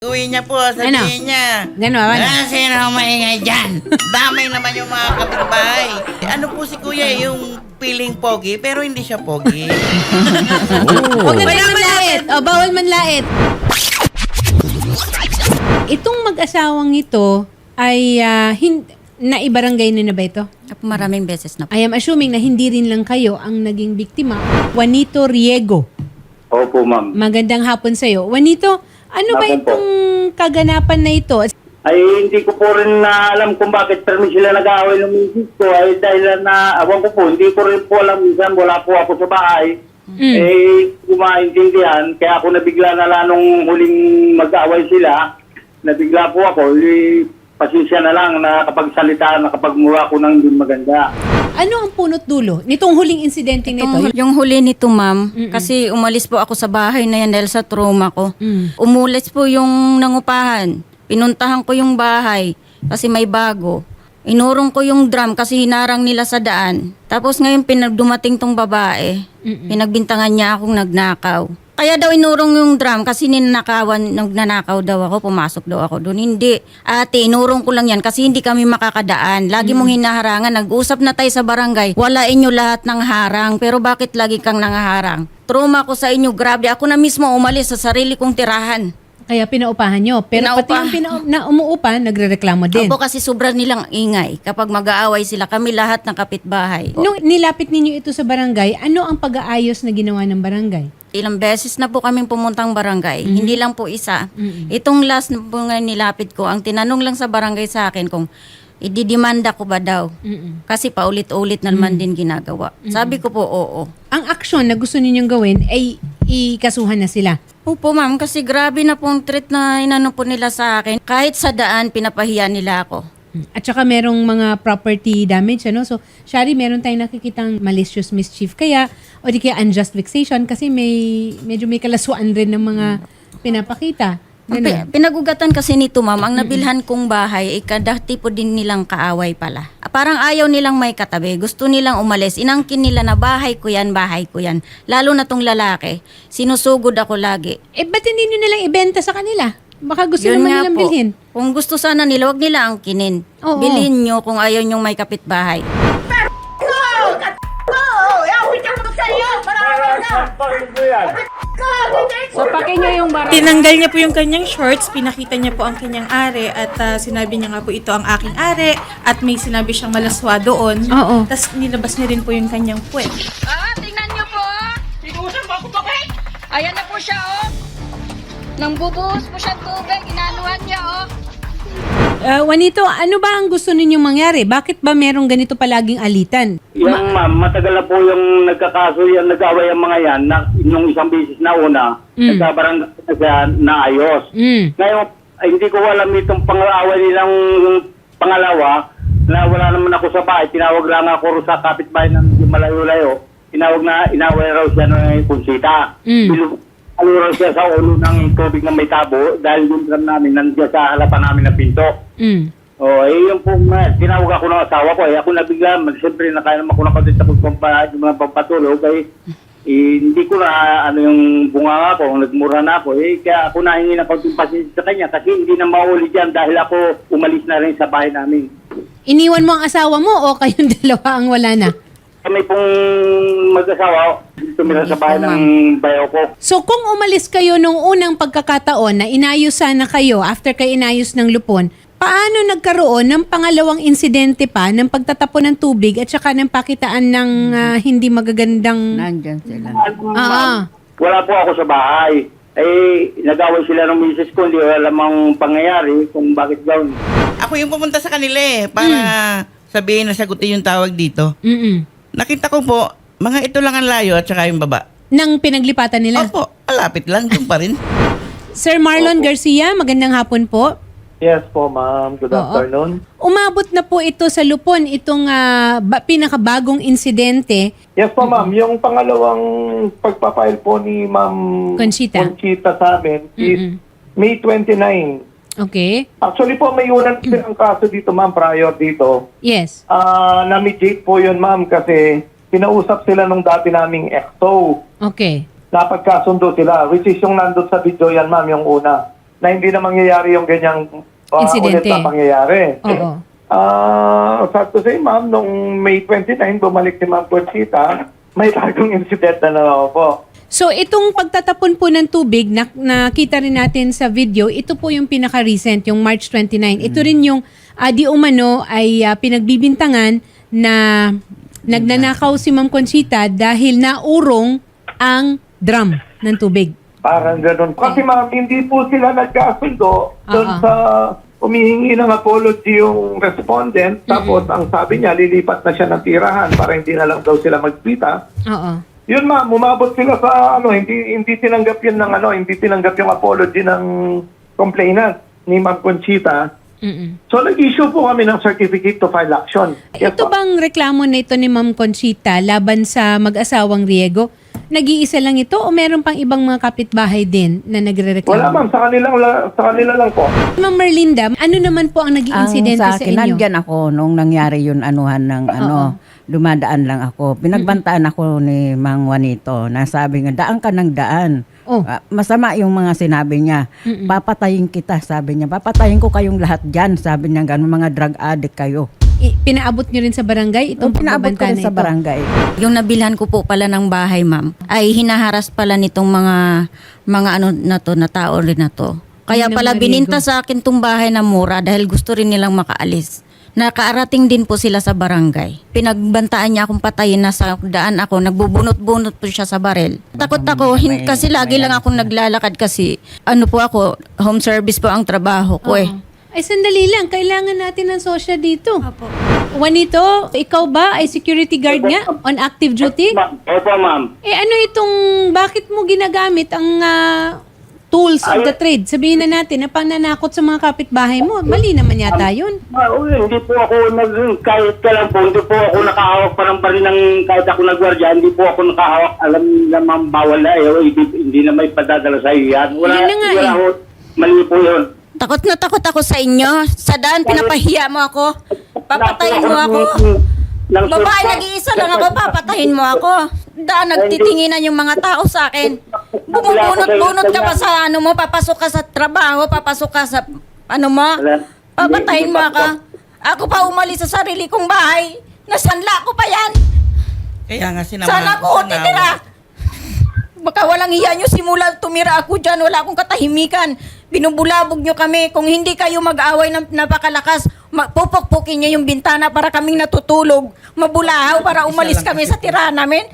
Uwi niya po, sabihin Ano? niya. Gano, ano? Ah, sino maingay dyan? Damay naman yung mga kapitbahay. Ano po si kuya, yung feeling pogi, pero hindi siya pogi. Huwag ka na manlait. O, bawal manlait. Itong mag-asawang ito ay uh, hin- naibarangay na na ba ito? Apo, Maraming beses na po. I am assuming na hindi rin lang kayo ang naging biktima. Juanito Riego. Opo, ma'am. Magandang hapon sa'yo. Juanito, ano ba po. itong kaganapan na ito? Ay, hindi ko po rin na alam kung bakit permi sila nag-aaway ng misis ko. Ay, dahil na, awan ko po, hindi ko rin po alam. Minsan, wala po ako sa bahay. Mm. Eh, kumaintindihan. Kaya ako nabigla na lang nung huling mag-aaway sila. Nabigla po ako. Eh, pasensya na lang na kapag salita, nakapagmura ko ng hindi maganda. Ano ang punot dulo nitong huling insidente nito? Itong, yung huli nito, ma'am, kasi umalis po ako sa bahay na yan dahil sa trauma ko. Mm. Umulis po yung nangupahan. Pinuntahan ko yung bahay kasi may bago. Inurong ko yung drum kasi hinarang nila sa daan. Tapos ngayon pinagdumating tong babae. Pinagbintangan niya akong nagnakaw. Kaya daw inurong yung drum kasi ninanakawan, nagnanakaw daw ako, pumasok daw ako doon. Hindi. Ate, inurong ko lang yan kasi hindi kami makakadaan. Lagi mong hinaharangan. Nag-usap na tayo sa barangay. Wala inyo lahat ng harang. Pero bakit lagi kang nangaharang? Trauma ko sa inyo. Grabe. Ako na mismo umalis sa sarili kong tirahan. Kaya pinaupahan nyo. Pero pati Pinaupa. yung pina- na umuupa, nagre-reklamo din. Opo kasi sobrang nilang ingay. Kapag mag-aaway sila, kami lahat ng kapitbahay. Nung nilapit ninyo ito sa barangay, ano ang pag-aayos na ginawa ng barangay? Ilang beses na po kaming pumuntang barangay. Hindi lang po isa. Itong last na po nga nilapit ko, ang tinanong lang sa barangay sa akin kung ididimanda ko ba daw. Mm-mm. Kasi paulit-ulit na naman din ginagawa. Sabi ko po, oo. Ang aksyon na gusto ninyong gawin ay ikasuhan na sila. Opo ma'am, kasi grabe na pong treat na inano po nila sa akin. Kahit sa daan, pinapahiya nila ako. At saka merong mga property damage, ano? So, Shari, meron tayong nakikitang malicious mischief kaya, o di kaya unjust vexation kasi may, medyo may kalaswaan rin ng mga pinapakita. Pi- Pinagugatan kasi nito, ma'am, ang nabilhan kong bahay, ay kadati po din nilang kaaway pala. Ah, Parang ayaw nilang may katabi. Gusto nilang umalis. Inangkin nila na bahay ko yan, bahay ko yan. Lalo na tong lalaki. Sinusugod ako lagi. Eh, ba't hindi nyo nalang ibenta sa kanila? Baka gusto Yun naman nga nilang po. bilhin. Kung gusto sana nila, wag nila angkinin. Oo. Bilhin nyo kung ayaw nyong may kapitbahay. So, pake nyo yung bar- Tinanggal niya po yung kanyang shorts, pinakita niya po ang kanyang are at ah, sinabi niya nga po ito ang aking are at may sinabi siyang malaswa doon. Oo. Tapos nilabas niya din po yung kanyang puwet. Ah, tingnan niyo po. Sinusan mo ako bakit? Ayan na po siya, oh. Nang bubuhos po siya tubig, inanuhan niya, oh. Ah, Juanito, ano ba ang gusto ninyong mangyari? Bakit ba merong ganito palaging alitan? Yung ma'am, matagal na po yung nagkakaso yan, nag-aaway ang mga yan, na, nung isang beses na una, Mm. nagkabarang na siya naayos. Mm. Ngayon, ay, hindi ko alam itong pang-aaway nilang pangalawa na wala naman ako sa bahay. Tinawag lang ako sa kapitbahay ng malayo-layo. Tinawag na inaway raw siya ng kunsita. Mm. Raw siya sa ulo ng tubig na may tabo dahil yung drum namin nandiyan sa halapan namin na pinto. Mm. Oh, eh, yung po, uh, tinawag ako ng asawa ko, eh, ako nabigla, siyempre, nakain naman ako ng konti sa pagpampa, yung mga pampatulog, eh, eh, hindi ko na, ano yung bunga ko, nagmura na ako, eh, kaya ako nahingi ng konting pasensya sa kanya, kasi hindi na mauli dyan dahil ako umalis na rin sa bahay namin. Iniwan mo ang asawa mo o kayong dalawa ang wala na? Kami pong mag-asawa, tumira sa bahay ng bayaw ko. So kung umalis kayo nung unang pagkakataon na inayos sana kayo after kay inayos ng lupon, paano nagkaroon ng pangalawang insidente pa ng pagtatapon ng tubig at saka ng pakitaan ng ah, hindi magagandang... Nandyan sila. Ah, Wala po ako sa bahay. Eh, nag-away sila ng misis ko, hindi ko alam ang pangyayari kung bakit gawin. Ako yung pumunta sa kanila eh, para sabihin na sagutin yung tawag dito. mm Nakita ko po, mga ito lang ang layo at saka yung baba. Nang pinaglipatan nila. Opo, malapit lang, doon pa rin. Sir Marlon Garcia, magandang hapon po. Yes po, ma'am. Good Oo. afternoon. Umabot na po ito sa lupon, itong ah, ba- pinakabagong insidente. Yes po, ma'am. Yung pangalawang pagpapile po ni Ma'am Conchita. Conchita sa amin is May 29. Okay? Actually po, may unang silang kaso dito, ma'am, prior dito. Yes. Ah, na-mediate po yun, ma'am, kasi kinausap sila nung dati naming EXO. Okay. Napagkasundo sila, which is yung nandun sa video yan, ma'am, yung una. na hindi na mangyayari yung ganyang uh, Insidente. ulit na pangyayari. Oo. Ah, sad to say, ma'am, nung May 29, bumalik si Ma'am Conchita, may bagong incident na naman po. So itong pagtatapon po ng tubig, na, nakita rin natin sa video, ito po yung pinaka-recent, yung March 29. Ito rin yung ah, di umano ay ah, pinagbibintangan na nagnanakaw si Ma'am Conchita dahil naurong ang drum ng tubig. Parang ganun. Kasi ma'am, hindi po sila nagkasundo doon sa umihingi ng apology yung respondent. Tapos ang sabi niya, lilipat na siya ng tirahan para hindi na lang daw sila magkita. Oo. Yun ma'am, umabot sila sa ano, hindi hindi tinanggap yun ng ano, hindi tinanggap yung apology ng complainant ni Ma'am Conchita. Mm-mm. So nag-issue po kami ng certificate to file action. Yes, ito bang reklamo na ito ni Ma'am Conchita laban sa mag-asawang Riego? Nag-iisa lang ito o meron pang ibang mga kapitbahay din na nagre-reklamo? Wala ma'am, sa kanila, sa kanila lang po. Ma'am Merlinda, ano naman po ang naging Ang insidente sa sa, akin, inyo? nandyan ako nung nangyari yun anuhan ng ano, dumadaan lang ako. Pinagbantaan ako ni Mang Juanito na sabi nga, daan ka ng daan. Oh. Ah, masama yung mga sinabi niya. Papatayin kita, sabi niya. Papatayin ko kayong lahat dyan, sabi niya gano'n, mga drug addict kayo. I- pinaabot nyo rin sa barangay itong Pinaabot ko pagbabanta rin na sa ito? barangay. Yung nabilhan ko po pala ng bahay, ma'am, ay hinaharas pala nitong mga mga ano na to, na tao rin na to. Kaya pala bininta sa akin tong bahay na mura dahil gusto rin nilang makaalis. Nakaarating din po sila sa barangay. Pinagbantaan niya akong patayin na sa daan ako. Nagbubunot-bunot po siya sa barel. Takot ako hin- kasi lagi lang akong naglalakad kasi ano po ako, home service po ang trabaho ko eh. Ay, sandali lang. Kailangan natin ng sosya dito. Juanito, ikaw ba ay security guard nga on active duty? Opo, ma'am. Eh ano itong, bakit mo ginagamit ang ah, tools of the trade? Sabihin na natin na pananakot sa mga kapitbahay mo. Mali naman yata yun. Ah, uy, hindi po ako nag kahit kailan po, hindi po ako nakahawak pa ng baril ng kahit ako nagwardya, hindi po ako nakahawak. Alam na ma'am, bawal na eh. Oh, Hindi, hindi na may padadala sa iyo yan. Wala, Yun na nga wala eh. ho. Mali po yun. Takot na takot ako sa inyo. Sa daan, pinapahiya mo ako. Papatayin mo ako. Ng- Babae, nag-iisa lang ako, papatayin mo ako. Daan, nagtitinginan yung mga tao sa akin. Bumubunot-bunot ka pa sa ano mo, papasok ka sa trabaho, papasok ka sa ano mo, papatayin mo ako. Ako pa umalis sa sarili kong bahay. Nasanla ko pa yan. Kaya nga sinama Saan ako titira? Baka walang hiya nyo, simula tumira ako dyan, wala akong katahimikan. Binubulabog nyo kami. Kung hindi kayo mag-away ng napakalakas, pupukpukin nyo yung bintana para kaming natutulog. Mabulahaw para umalis kami sa tirahan namin.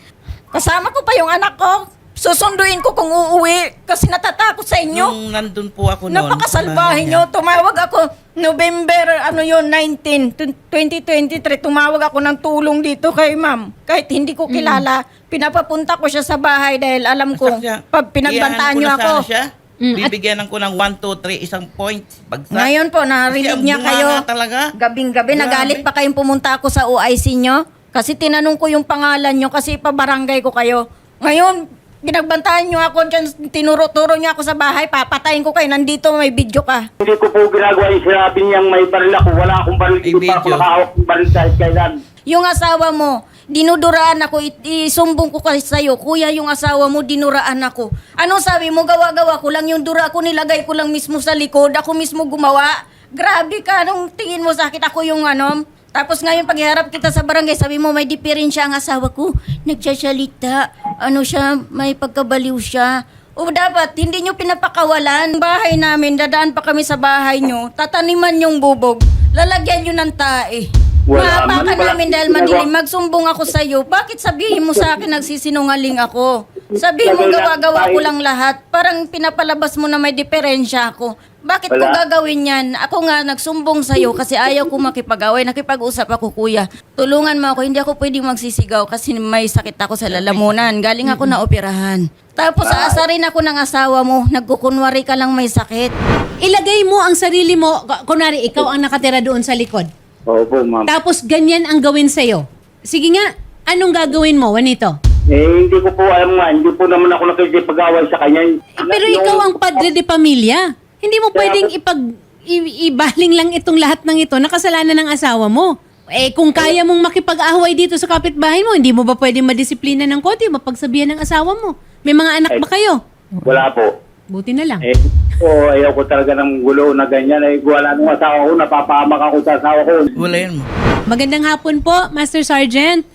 Kasama ko pa yung anak ko. Susunduin ko kung uuwi kasi natatakot sa inyo. Nung nandun po ako noon. Napakasalbahe nyo. Tumawag ako November ano yon 19, 2023. Tumawag ako ng tulong dito kay ma'am. Kahit hindi ko kilala, pinapapunta ko siya sa bahay dahil alam ko, pag pinagbantaan nyo ako. Siya. Mm, at- Bibigyan ko ng 1, 2, 3, isang point. Bagsak. Ngayon po, narinig Kasi ang niya bunga kayo. nga talaga. Gabing-gabi, Grabe. nagalit pa kayong pumunta ako sa OIC nyo. Kasi tinanong ko yung pangalan nyo kasi pabarangay ko kayo. Ngayon, binagbantaan nyo ako dyan, tinuro-turo nyo ako sa bahay, papatayin ko kayo, nandito may video ka. Hindi ko po ginagawa yung sinabi niyang may baril ako. Wala akong baril. May Hindi pa ako video. nakahawak ng baril kahit kailan. Yung asawa mo, dinuduraan ako, isumbong ko kasi sa'yo, kuya yung asawa mo, dinuraan ako. Anong sabi mo, gawa-gawa ko lang yung dura ko, nilagay ko lang mismo sa likod, ako mismo gumawa. Grabe ka, anong tingin mo sa akin, ako yung ano, tapos ngayon pagharap kita sa barangay, sabi mo may diferensya ang asawa ko, nagsasalita, ano siya, may pagkabaliw siya. O dapat, hindi nyo pinapakawalan. Bahay namin, dadaan pa kami sa bahay nyo, tataniman yung bubog, lalagyan nyo ng tae. Wala, Maapakan mali- namin dahil madilim. Magsumbong ako sa iyo. Bakit sabihin mo sa akin nagsisinungaling ako? Sabihin mo gawa-gawa ko lang lahat. Parang pinapalabas mo na may diferensya ako. Bakit ko Wala. gagawin yan? Ako nga nagsumbong sa iyo kasi ayaw ko makipag-away. Nakipag-usap ako, kuya. Tulungan mo ako. Hindi ako pwedeng magsisigaw kasi may sakit ako sa lalamunan. Galing ako na operahan. Tapos aasarin ako ng asawa mo. Nagkukunwari ka lang may sakit. Ilagay mo ang sarili mo, kunwari ikaw ang nakatira doon sa likod. Opo, ma'am. Tapos ganyan ang gawin sa'yo. Sige nga, anong gagawin mo, Juanito? Eh, hindi ko po alam nga. Hindi po naman ako nakikipag-away sa kanya. Eh, pero ikaw ang padre de pamilya. Hindi mo pwedeng ipag i- ibaling lang itong lahat ng ito na kasalanan ng asawa mo. Eh kung kaya mong makipag-away dito sa kapitbahay mo, hindi mo ba pwedeng madisiplina ng konti, mapagsabihan ng asawa mo? May mga anak ba kayo? Wala po. Buti na lang. Eh, ko, ayaw ko talaga ng gulo na ganyan. Ay, wala nung asawa ko, napapahamak ako sa asawa ko. Wala yun. Magandang hapon po, Master Sergeant.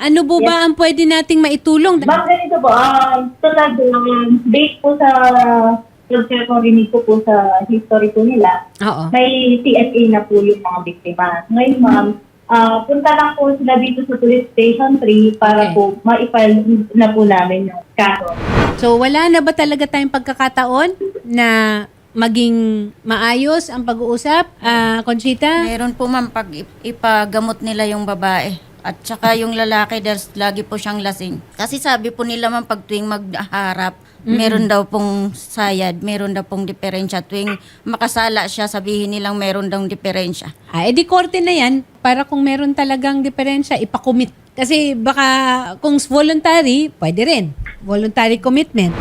Ano po ba ang pwede nating maitulong? Ma'am, ganito po, ah, tulad um, based po sa pagkakorinig ko po sa history po nila, Oo. may TSA na po yung mga biktima. Ngayon ma'am, ah, punta lang po sila dito sa police station 3 para Okay. po ma-file na po namin yung kaso. So wala na ba talaga tayong pagkakataon na maging maayos ang pag-uusap, ah, Conchita? Meron po ma'am pag ip- ipagamot nila yung babae. At saka yung lalaki dahil lagi po siyang lasing. Kasi sabi po nila ma'am pag tuwing magharap, meron daw pong sayad, meron daw pong diferensya. Tuwing makasala siya, sabihin nilang meron daw diferensya. Ah, edi korte na yan para kung meron talagang diferensya, ipakomit. Kasi baka kung voluntary, pwede rin. Voluntary commitment.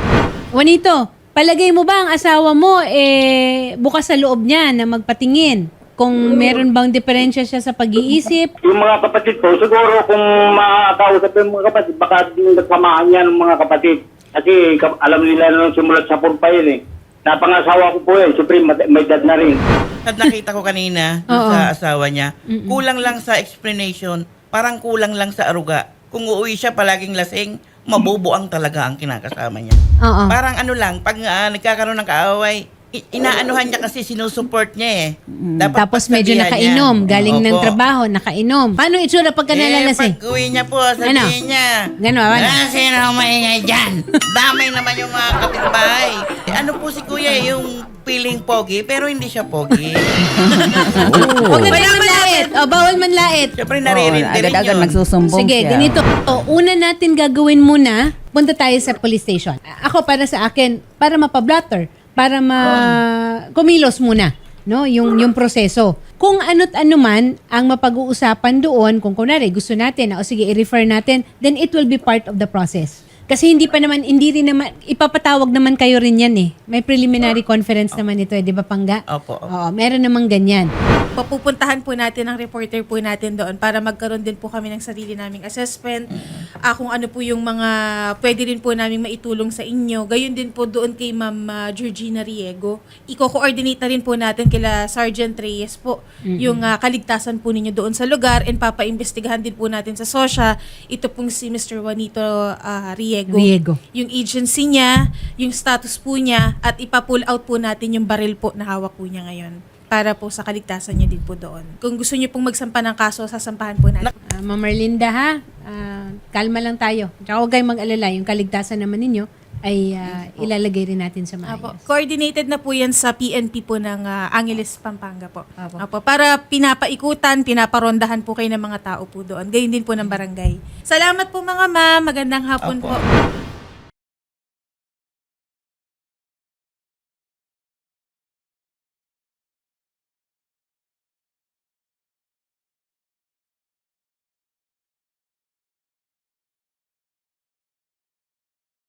Juanito, palagay mo ba ang asawa mo eh bukas sa loob niya na magpatingin kung meron bang diferensya siya sa pag-iisip? Yung mga kapatid ko, siguro kung makakausap yung mga kapatid, baka yung nagsamahan niya ng mga kapatid. Kasi ka- alam nila nung simulat sa purpa yun eh. Napangasawa ko po eh, siyempre may dad na rin. At nakita ko kanina Oo. sa asawa niya, kulang lang sa explanation, parang kulang lang sa aruga. Kung uuwi siya palaging lasing, mabubuang talaga ang kinakasama niya. Oo. Parang ano lang, pag ah, nagkakaroon ng kaaway, inaanuhan niya kasi sinusupport niya eh. Dapat Tapos medyo pagsabihan nakainom, niya. galing ng Opo. trabaho, nakainom. Paano itsura pagka Eh, nalalasing? pag uwi niya po, sabihin Ano? niya. Gano'n, ano? Ah, sino ang maingay dyan? Damay naman yung mga kapitbahay. Eh, ano po si kuya eh, yung feeling pogi, pero hindi siya pogi. Huwag na tayo manlait. O, bawal manlait. Siyempre Oo, naririnig din agad-agad yun. nagsusumbong Sige, siya. ganito. O, una natin gagawin muna, punta tayo sa police station. Ako para sa akin, para mapablatter, para ma kumilos muna, no, yung yung proseso. Kung ano't ano man ang mapag-uusapan doon, kung kunwari gusto natin, o sige, i-refer natin, then it will be part of the process. Kasi hindi pa naman, hindi rin naman, ipapatawag naman kayo rin yan eh. May preliminary conference naman ito eh, di ba Pangga? Opo, opo. Oo, meron namang ganyan. Papupuntahan po natin ang reporter po natin doon para magkaroon din po kami ng sarili naming assessment. Ah, kung ano po yung mga pwede rin po namin maitulong sa inyo. Gayon din po doon kay Ma'am ah, Georgina Riego. Iko-coordinate na rin po natin kila Sergeant Reyes po yung ah, kaligtasan po ninyo doon sa lugar and papaimbestigahan din po natin sa SOSHA ito pong si Mr. Juanito ah, Riego. Riego. Yung agency niya, yung status po niya at ipa-pull out po natin yung baril po na hawak po niya ngayon para po sa kaligtasan niya din po doon. Kung gusto niyo pong magsampa ng kaso, sasampahan po natin. Ah, Ma'am Marlinda ha, Ah, kalma lang tayo. Tsaka huwag kayong mag-alala, yung kaligtasan naman ninyo ay ah, ilalagay rin natin sa Apo, maayos. coordinated na po yan sa PNP po ng ah, Angeles, Pampanga po. Apo. Para pinapaikutan, pinaparondahan po kayo ng mga tao po doon. Gayun din po ng barangay. Salamat po mga ma'am. Magandang hapon Apo. po.